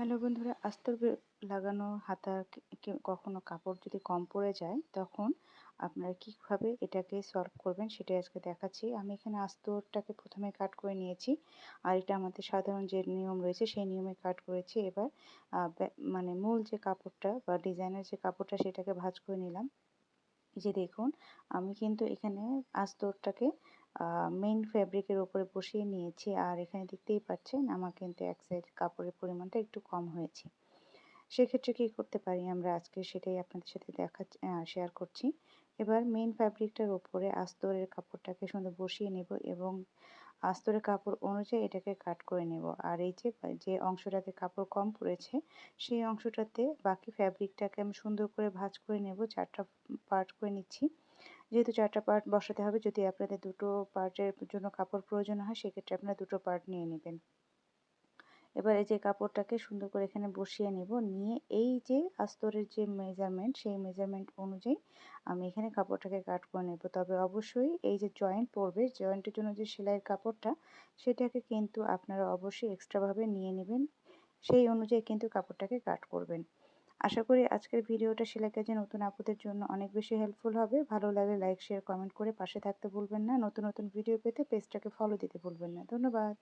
Hello বন্ধুরা আস্তর লাগানো হাতা কখনো কাপড় যদি কম পড়ে যায়, তখন আপনারা কীভাবে এটাকে সলভ করবেন সেটাই আজকে দেখাচ্ছি। আমি এখানে আস্তরটাকে প্রথমে কাট করে নিয়েছি, আর এটা আমাদের সাধারণ যে নিয়ম রয়েছে সেই নিয়মে কাট করেছি। এবার মানে মূল যে কাপড়টা বা ডিজাইনের যে কাপড়টা সেটাকে ভাঁজ করে নিলাম। যে দেখুন, আমি কিন্তু এখানে আস্তরটাকে মেইন ফ্যাব্রিকের উপরে বসিয়ে নিয়েছি। আর এখানে দেখতেই পাচ্ছেন, আমার কিন্তু এক সাইড কাপড়ের পরিমাণটা একটু কম হয়েছে। সেক্ষেত্রে কী করতে পারি আমরা? আজকে সেটাই আপনাদের সাথে দেখা শেয়ার করছি। এবার মেইন ফ্যাব্রিকটার উপরে আস্তরের কাপড়টাকে সুন্দর বসিয়ে নেব এবং আস্তরের কাপড় অনুযায়ী এটাকে কাট করে নেব। আর এই যে যে অংশটাতে কাপড় কম পড়েছে, সেই অংশটাতে বাকি ফ্যাব্রিকটাকে আমি সুন্দর করে ভাঁজ করে নেব, চারটা পার্ট করে নিচ্ছি। যেহেতু চারটা পার্ট বসাতে হবে, যদি আপনাদের দুটো পার্টের জন্য কাপড় প্রয়োজন হয়, সেক্ষেত্রে আপনারা দুটো পার্ট নিয়ে নেবেন। এবার এই যে কাপড়টাকে সুন্দর করে এখানে বসিয়ে নেব। নিয়ে এই যে আস্তরের যে মেজারমেন্ট সেই মেজারমেন্ট অনুযায়ী আমি এখানে কাপড়টাকে কাট করে নেব। তবে অবশ্যই এই যে জয়েন্ট পড়বে জয়েন্টের জন্য যে সেলাইয়ের কাপড়টা, সেটাকে কিন্তু আপনারা অবশ্যই এক্সট্রাভাবে নিয়ে নেবেন। সেই অনুযায়ী কিন্তু কাপড়টাকে কাট করবেন। আশা করি আজকের ভিডিওটা সেলাই কাজে নতুন আপুদের জন্য অনেক বেশি হেল্পফুল হবে। ভালো লাগলে লাইক শেয়ার কমেন্ট করে পাশে থাকতে ভুলবেন না। নতুন নতুন ভিডিও পেতে পেজটাকে ফলো দিতে ভুলবেন না। ধন্যবাদ।